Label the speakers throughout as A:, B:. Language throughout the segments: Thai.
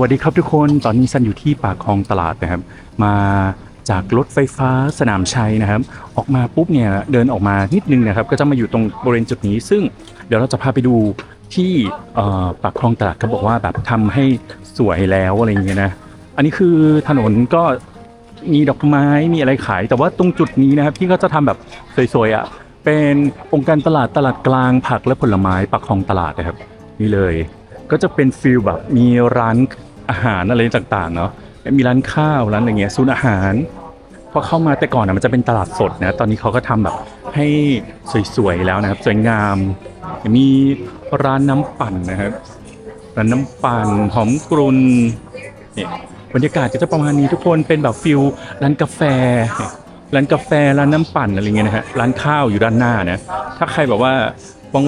A: วัสดีครับทุกคน ตอนนี้ซันอยู่ที่ปากคลองตลาดนะครับ มาจากรถไฟฟ้าสนามชัยนะครับ ออกมาปุ๊บเนี่ยเดินออกมานิดนึงนะครับ ก็จะมาอยู่ตรงบริเวณจุดนี้ ซึ่งเดี๋ยวเราจะพาไปดูที่ปากคลองตลาดเขาบอกว่าแบบทำให้สวยแล้วอะไรเงี้ยนะ อันนี้คือถนนก็มีดอกไม้มีอะไรขาย แต่ว่าตรงจุดนี้นะครับที่เขาจะทำแบบสวยๆอะเป็นองค์การตลาดตลาดกลางผักและผลไม้ปากคลองตลาดนะครับ นี่เลย ก็จะเป็นฟิลแบบมีร้านอาหารอะไรต่างๆเนาะมีร้านข้าวร้านอะไรเงี้ยศูนย์อาหารพอเข้ามาแต่ก่อนนะมันจะเป็นตลาดสดนะตอนนี้เขาก็ทำแบบให้สวยๆแล้วนะครับ สวยงาม มีร้านน้ำปั่นนะครับร้านน้ำปั่นหอมกรุนนี่บรรยากาศก็จะประมาณนี้ทุกคนเป็นแบบฟิลร้านกาแฟ ร้านกาแฟร้านน้ำปั่นอะไรเงี้ยนะฮะร้านข้าวอยู่ด้านหน้านะถ้าใครแบบว่า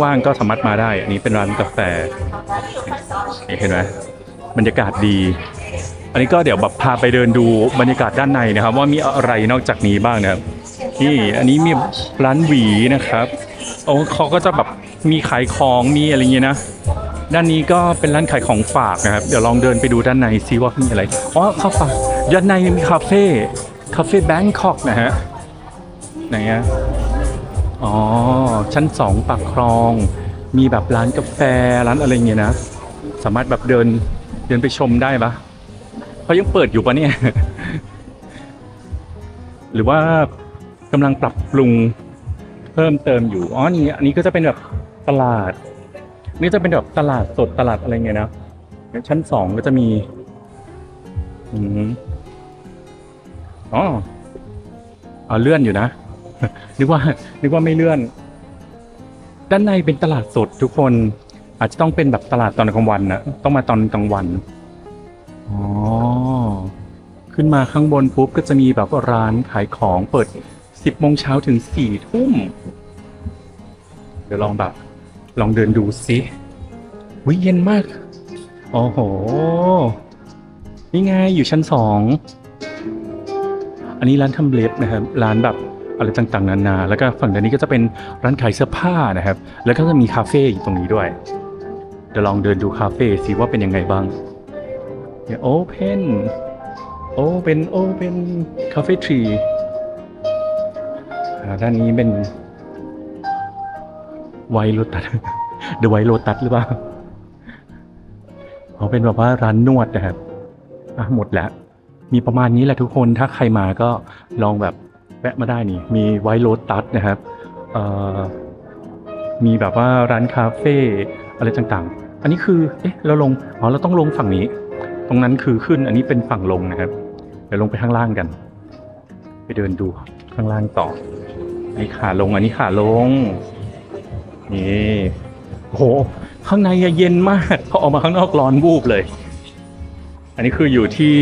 A: ว่างๆก็สามารถมาได้ อันนี้เป็นร้านกาแฟเห็นไหมบรรยากาศดี อันนี้ก็เดี๋ยวแบบพาไปเดินดูบรรยากาศด้านในนะครับ ว่ามีอะไรนอกจากนี้บ้างนะครับนี่อันนี้มีร้านหวีนะครับโอ้เขาก็จะแบบมีขายของมีอะไรเงี้ยนะด้านนี้ก็เป็นร้านขายของฝากนะครับ เดี๋ยวลองเดินไปดูด้านในซิว่ามีอะไรอ๋อข้าวฝากด้านในมีคาเฟ่ คาเฟ่แบงคอกนะฮะไหนอะอ๋อ ชั้นสองปากคลอง มีแบบร้านกาแฟร้านอะไรเงี้ยนะ สามารถแบบเดินเดินไปชมได้ปะเขายังเปิดอยู่ปะเนี่ย หรือว่ากำลังปรับปรุงเพิ่มเติมอยู่ อ๋อ นี่อันนี้ก็จะเป็นแบบตลาด นี่จะเป็นแบบตลาดสดตลาดอะไรเงี้ยนะ ชั้นสองก็จะมี อืม อ๋อเอาเลื่อนอยู่นะ นึกว่า นึกว่าไม่เลื่อน ด้านในเป็นตลาดสดทุกคน อาจจะต้องเป็นแบบตลาดตอนกลางวันนะต้องมาตอนกลางวัน อ๋อ ขึ้นมาข้างบนปุ๊บก็จะมีแบบร้านขายของเปิดสิบโมงเช้าถึงสี่ทุ่ม เดี๋ยวลองแบบ ลองเดินดูซิวิเย็นมาก โอ้โห นี่ไงอยู่ชั้นสอง อันนี้ร้านทำเล็บนะครับร้านแบบอะไรต่างๆนานา แล้วก็ฝั่งด้านนี้ก็จะเป็นร้านขายเสื้อผ้านะครับ แล้วก็จะมีคาเฟ่อยู่ตรงนี้ด้วยเดี๋ยวลองเดินดูคาเฟ่สิว่าเป็นยังไงบ้างเนี่ยโอเพนโอเป็นโอเป็นคาเฟ่ทรีด้านนี้เป็นไวโรตัสเดอะไวโรตัสหรือเปล่าเขาเป็นแบบว่าร้านนวดนะครับ อะหมดแล้ว มีประมาณนี้แหละทุกคนถ้าใครมาก็ลองแบบแวะมาได้นี่ มีไวโรตัสนะครับมีแบบว่าร้านคาเฟ่อะไรต่างๆ อันนี้คือ เอ๊ะ เราลง อ๋อ เราต้องลงฝั่งนี้ ตรงนั้นคือขึ้น อันนี้เป็นฝั่งลงนะครับ เดี๋ยวลงไปข้างล่างกัน ไปเดินดูข้างล่างต่อ อันนี้ขาลง อันนี้ขาลง นี่โอ้โหข้างในเย็นมาก พอออกมาข้างนอกร้อนวูบเลย อันนี้คืออยู่ที่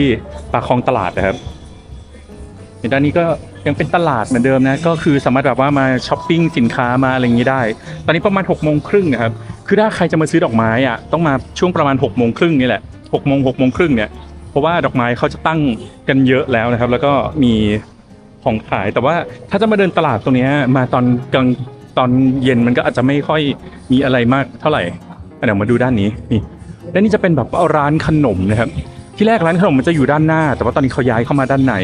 A: ปากคลองตลาดนะครับในด้านนี้ก็ยังเป็นตลาดเหมือนเดิมนะ ก็คือสามารถแบบว่ามาช้อปปิ้งสินค้ามาอะไรอย่างนี้ได้ ตอนนี้ประมาณ6กโมงครึ่งนะครับ คือถ้าใครจะมาซื้อดอกไม้อะต้องมาช่วงประมาณ6กโมงครึ่งนี่แหละ6กโมงหกโมงครึ่งเนี่ย เพราะว่าดอกไม้เขาจะตั้งกันเยอะแล้วนะครับ แล้วก็มีของขาย แต่ว่าถ้าจะมาเดินตลาดตรงนี้มาตอนกลางตอนเย็นมันก็อาจจะไม่ค่อยมีอะไรมากเท่าไหร่เดี๋ยวมาดูด้านนี้นี่ด้านนี้จะเป็นแบบร้านขนมนะครับ ที่แรกร้านขนมมันจะอยู่ด้านหน้า แต่ว่าตอนนี้เขาย้ายเข้ามาด้านใน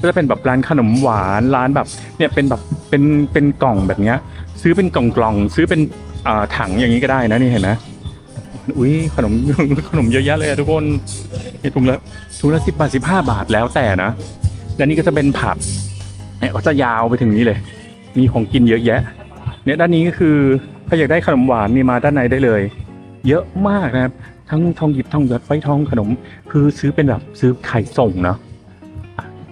A: ก็จะเป็นแบบร้านขนมหวานร้านแบบเนี่ยเป็นแบบเป็นเป็นกล่องแบบเนี้ย ซื้อเป็นกล่องกล่องซื้อเป็นอ่าถังอย่างนี้ก็ได้นะนี่เห็นไหมอุ้ยขนม ขนมเยอะแยะเลยทุกคนนี่ถุงละถุงละสิบบาทสิบห้าบาทแล้วแต่นะแล้วนี่ก็จะเป็นผักเนี่ยก็จะยาวไปถึงนี้เลย มีของกินเยอะแยะ เนี่ยด้านนี้ก็คือถ้าอยากได้ขนมหวานนี่มาด้านในได้เลย เยอะมากนะครับ ทั้งทองหยิบทองหยอดไฟทองขนม คือซื้อเป็นแบบซื้อไข่ส่งเนาะ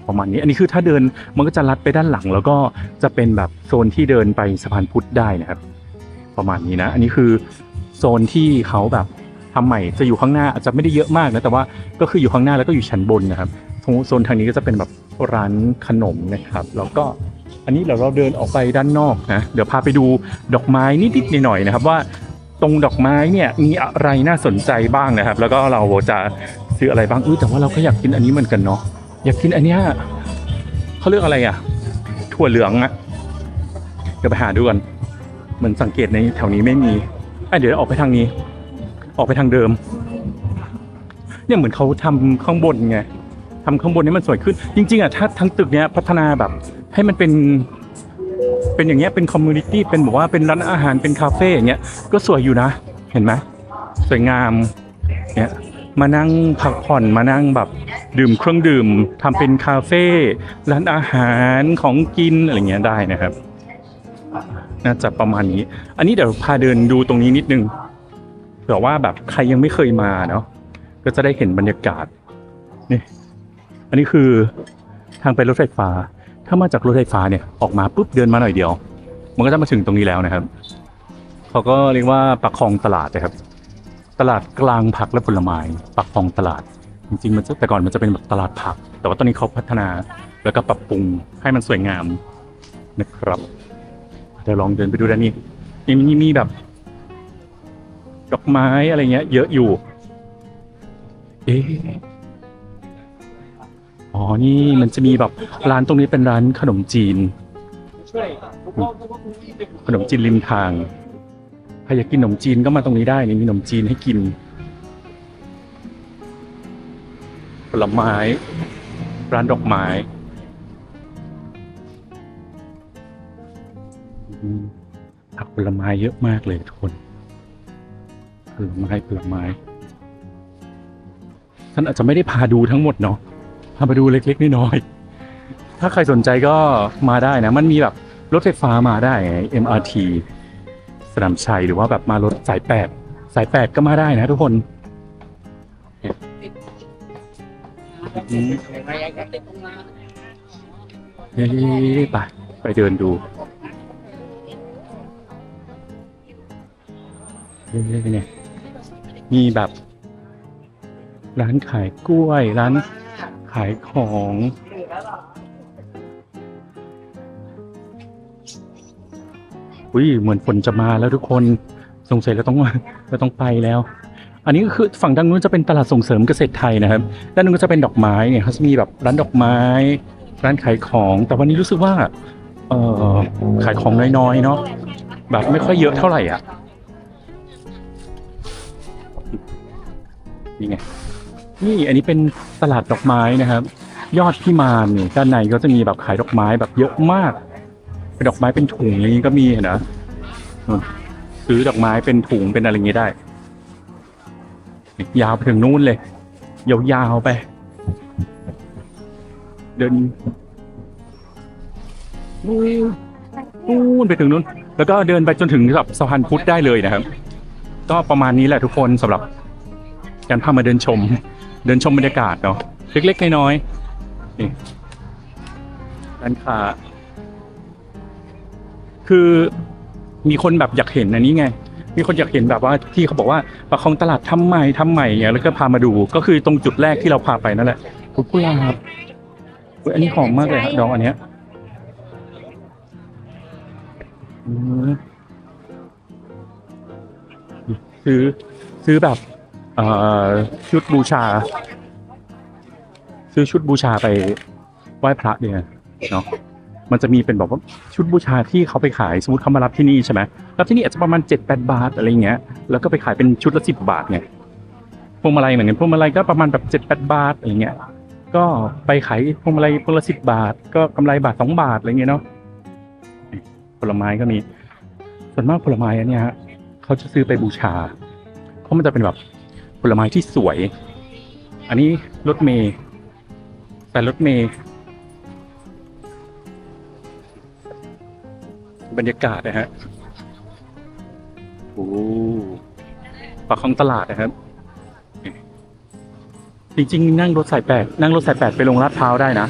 A: ประมาณนี้ อันนี้คือถ้าเดินมันก็จะลัดไปด้านหลัง แล้วก็จะเป็นแบบโซนที่เดินไปสะพานพุทธได้นะครับ ประมาณนี้นะ อันนี้คือโซนที่เขาแบบทำใหม่จะอยู่ข้างหน้าอาจจะไม่ได้เยอะมากนะแต่ว่าก็คืออยู่ข้างหน้าแล้วก็อยู่ชั้นบนนะครับโซนทางนี้ก็จะเป็นแบบร้านขนมนะครับ แล้วก็อันนี้เดี๋ยวเราเดินออกไปด้านนอกนะเดี๋ยวพาไปดูดอกไม้นิดๆหน่อยๆนะครับว่า ตรงดอกไม้เนี่ยมีอะไรน่าสนใจบ้างนะครับ แล้วก็เราจะซื้ออะไรบ้างอุ้ยแต่ว่าเราก็อยากกินอันนี้เหมือนกันเนาะอยากกินอันเนี้ยเขาเรียกอะไรอะ ถั่วเหลืองอะเดี๋ยวไปหาดูกันเหมือนสังเกตในแถวนี้ไม่มีอะเดี๋ยวออกไปทางนี้ ออกไปทางเดิม เนี่ยเหมือนเขาทำข้างบนไงทำข้างบนให้มันสวยขึ้น จริง ๆอะถ้าทั้งตึกเนี้ยพัฒนาแบบให้มันเป็น เป็นอย่างเงี้ยเป็นคอมมูนิตี้เป็นแบบว่าเป็นร้านอาหารเป็นคาเฟ่อย่างเงี้ยก็สวยอยู่นะ เห็นไหมสวยงามเนี่ยมานั่งพักผ่อนมานั่งแบบดื่มเครื่องดื่มทำเป็นคาเฟ่ร้านอาหารของกินอะไรเงี้ยได้นะครับ น่าจะประมาณนี้ อันนี้เดี๋ยวพาเดินดูตรงนี้นิดนึงเผื่อว่าแบบใครยังไม่เคยมาเนาะก็จะได้เห็นบรรยากาศนี่อันนี้คือทางไปรถไฟฟ้า ถ้ามาจากรถไฟฟ้าเนี่ยออกมาปุ๊บเดินมาหน่อยเดียว มันก็จะมาถึงตรงนี้แล้วนะครับเขาก็เรียกว่าปักคลองตลาดนะครับ ตลาดกลางผักและผลไม้ปักคลองตลาด จริงๆมันแต่ก่อนมันจะเป็นแบบตลาดผัก แต่ว่าตอนนี้เขาพัฒนาแล้วก็ปรับปรุงให้มันสวยงามนะครับเดี๋ยวลองเดินไปดูด้านนี้ยังมีมีแบบดอกไม้อะไรเงี้ย เยอะอยู่ เอ๊ะ อ๋อ นี่มันจะมีแบบร้านตรงนี้เป็นร้านขนมจีน ขนมจีนริมทางใครอยากกินขนมจีนก็มาตรงนี้ได้นี่มีขนมจีนให้กิน ผลไม้ ร้านดอกไม้ผักผลไม้เยอะมากเลยทุกคนผลไม้ผลไม้ท่านอาจจะไม่ได้พาดูทั้งหมดเนาะ พาไปดูเล็กๆน้อยๆถ้าใครสนใจก็มาได้นะ มันมีแบบรถไฟฟ้ามาได้ไง MRT สนามชัยหรือว่าแบบมารถสายแปดสายแปดก็มาได้นะทุกคนเฮ้ยไปไปเดินดูเนี่ยมีแบบ ร้านขายกล้วยร้าน ขายของ อุ้ยเหมือนฝนจะมาแล้วทุกคนสงสัยเราต้องเราต้องไปแล้ว อันนี้ก็คือฝั่งด้านนู้นจะเป็นตลาดส่งเสริมเกษตรไทยนะครับด้านนู้นก็จะเป็นดอกไม้เนี่ยเขาจะมีแบบร้านดอกไม้ ร้านขายของ แต่วันนี้รู้สึกว่า เออขายของน้อยๆเนาะแบบไม่ค่อยเยอะเท่าไหร่อะนี่ไง นี่อันนี้เป็นตลาดดอกไม้นะครับ ยอดพิมานนี่ด้านในก็จะมีแบบขายดอกไม้แบบเยอะมาก เป็นดอกไม้เป็นถุงอย่างนี้ก็มีเห็นนะนู่นซื้อดอกไม้เป็นถุงเป็นอะไรอย่างนี้ได้ ยาวไปถึงนู่นเลย ยาวๆไป เดินนู่นนู่นไปถึงนู้น แล้วก็เดินไปจนถึงแบบสะพานพุทธได้เลยนะครับ ก็ประมาณนี้แหละทุกคนสำหรับการพามาเดินชม เดินชมบรรยากาศเนาะเล็กๆน้อยๆนี่ร้านค้าคือมีคนแบบอยากเห็นอันนี้ไง มีคนอยากเห็นแบบว่าที่เขาบอกว่าประคองตลาดทำใหม่ทำใหม่เนี่ยแล้วก็พามาดูก็คือตรงจุดแรกที่เราพาไปนั่นแหละกุณกุลาบอุ๊ยอันนี้หอมมากเลยครับดอกอันเนี้ยซื้อซื้อแบบ ชุดบูชา ซื้อชุดบูชาไปไหว้พระเนี่ยเนาะมันจะมีเป็นแบบว่าชุดบูชาที่เขาไปขายสมมติเขามารับที่นี่ใช่ไหมรับที่นี่อาจจะประมาณเจ็ดแปดบาทอะไรเงี้ยแล้วก็ไปขายเป็นชุดละสิบบาทไงพวงมาลัยเหมือนกันพวงมาลัยก็ประมาณแบบเจ็ดแปดบาทอะไรเงี้ยก็ไปขายพวงมาลัยพวงละสิบบาท ก็กำไรบาทสองบาทอะไรเงี้ยเนาะผลไม้ก็มีส่วนมากผลไม้อันเนี้ยฮะเขาจะซื้อไปบูชา เพราะมันจะเป็นแบบ ผลไม้ที่สวย อันนี้รถเมย์แต่รถเมย์บรรยากาศนะฮะโอ้ปากคลองตลาดนะครับ จริงๆ นั่งรถสายแปดนั่งรถสายแปดไปลงลาดพร้าวได้นะ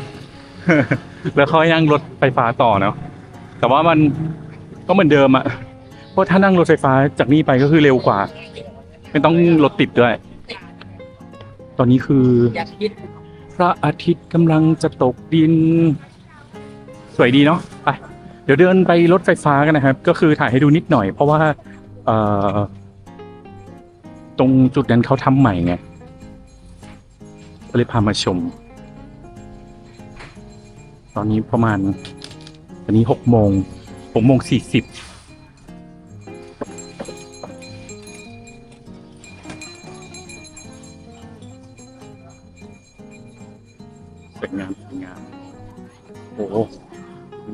A: แล้วค่อยนั่งรถไฟฟ้าต่อเนาะแต่ว่ามันก็เหมือนเดิมอะเพราะถ้านั่งรถไฟฟ้าจากนี่ไปก็คือเร็วกว่า ไม่ต้องรถติดด้วย ตอนนี้คือ พระอาทิตย์กำลังจะตกดิน สวยดีเนาะไปเดี๋ยวเดินไปรถไฟฟ้ากันนะครับ ก็คือถ่ายให้ดูนิดหน่อย เพราะว่าเอ่อตรงจุดนั้นเขาทำใหม่ไงก็เลยพามาชม ตอนนี้ประมาณตอนนี้หกโมงหกโมงสี่สิบ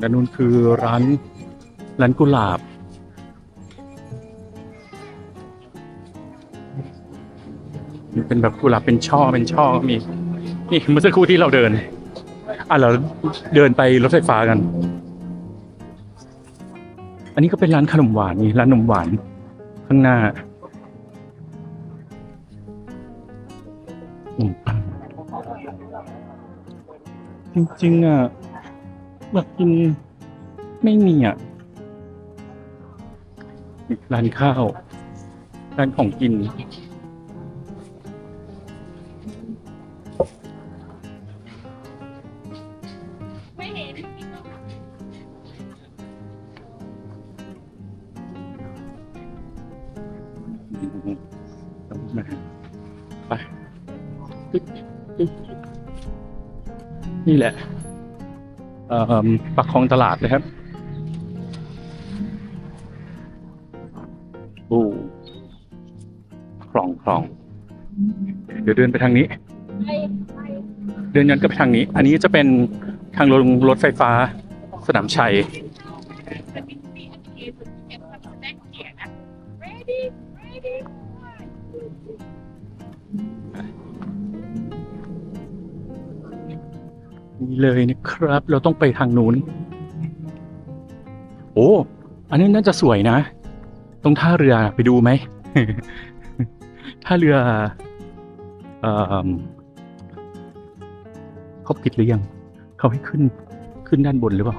A: ด้านนู้นคือร้านร้านกุหลาบ นี่เป็นแบบกุหลาบเป็นช่อเป็นช่อมี นี่เมื่อสักครู่ที่เราเดิน อะเราเดินไปรถไฟฟ้ากัน อันนี้ก็เป็นร้านขนมหวานนี่ร้านขนมหวานข้างหน้าจริงๆอะ อยากกินไม่มีอะร้านข้าวร้านของกิน
B: ไม่เห็น
A: ไปปึ๊บปึ๊บนี่แหละ ปักคลองตลาดเลยครับโอ้คลองคลอง เดี๋ยวเดินไปทางนี้
B: ไปไป
A: เดินย้อนกลับไปทางนี้ อันนี้จะเป็นทางลงรถไฟฟ้าสนามชัย
B: เล
A: ยนะครับ เราต้องไปทางนู้น โอ้ อันนี้น่าจะสวยนะ ตรงท่าเรือไปดูไหม ท่าเรือเออเขาปิดหรือยัง เขาให้ขึ้นขึ้นด้านบนหรือเปล่า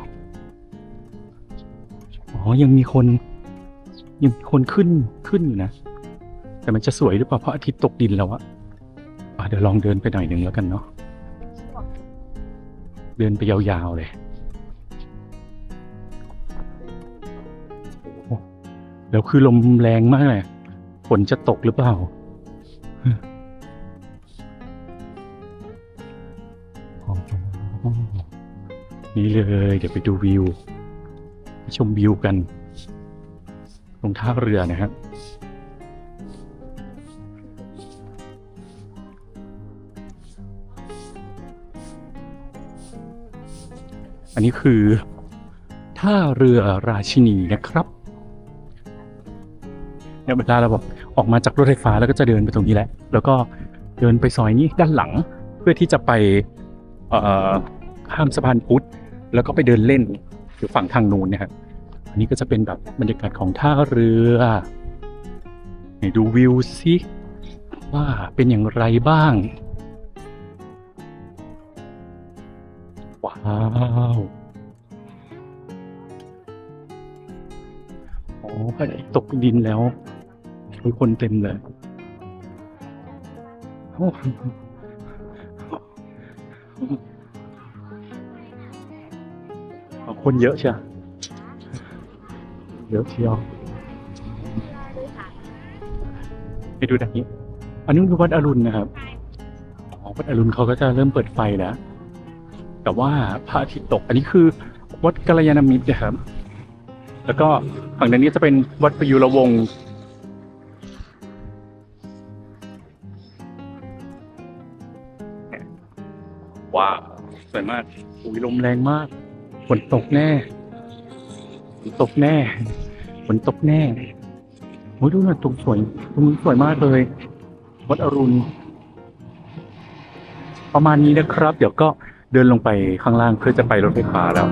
A: อ๋อ ยังมีคน ยังมีคนขึ้นขึ้นอยู่นะ แต่มันจะสวยหรือเปล่าเพราะอาทิตย์ตกดินแล้วอะอะเดี๋ยวลองเดินไปหน่อยหนึ่งแล้วกันเนาะ เดินไปยาวๆเลย แล้วคือลมแรงมากเลยฝนจะตกหรือเปล่าออนี่เลย เดี๋ยวไปดูวิว ชมวิวกัน ตรงท่าเรือนะครับ อันนี้คือท่าเรือราชินีนะครับเนี่ยเวลาเราบอกออกมาจากรถไฟฟ้าแล้วก็จะเดินไปตรงนี้แหละ แล้วก็เดินไปซอยนี้ด้านหลัง เพื่อที่จะไปข้ามสะพานพุทธแล้วก็ไปเดินเล่นอยู่ฝั่งทางนู้นนะครับอันนี้ก็จะเป็นแบบบรรยากาศของท่าเรือดูวิวสิว่าเป็นอย่างไรบ้าง ว้าวอ๋อพระอาทิตย์ตกดินแล้วมีคนเต็มเลยโอ้โหอ๋อคนเยอะเชียวเยอะเชียวไปดูดังนี้ อันนี้คือวัดอรุณนะครับอ๋อวัดอรุณเขาก็จะเริ่มเปิดไฟแล้ว แต่ว่าพระอาทิตย์ตก อันนี้คือวัดกัลยาณมิตรนะครับ แล้วก็ฝั่งนี้จะเป็นวัดประยุรวงศ์ว้าวสวยมากอุ้ยลมแรงมากฝนตกแน่ฝนตกแน่ฝนตกแน่โอ้ยดูหน่อยตรงสวยตรงนี้สวยมากเลย วัดอรุณ ประมาณนี้นะครับ เดี๋ยวก็ เดินลงไปข้างล่างเพื่อจะไปรถไฟฟ้าแล้ว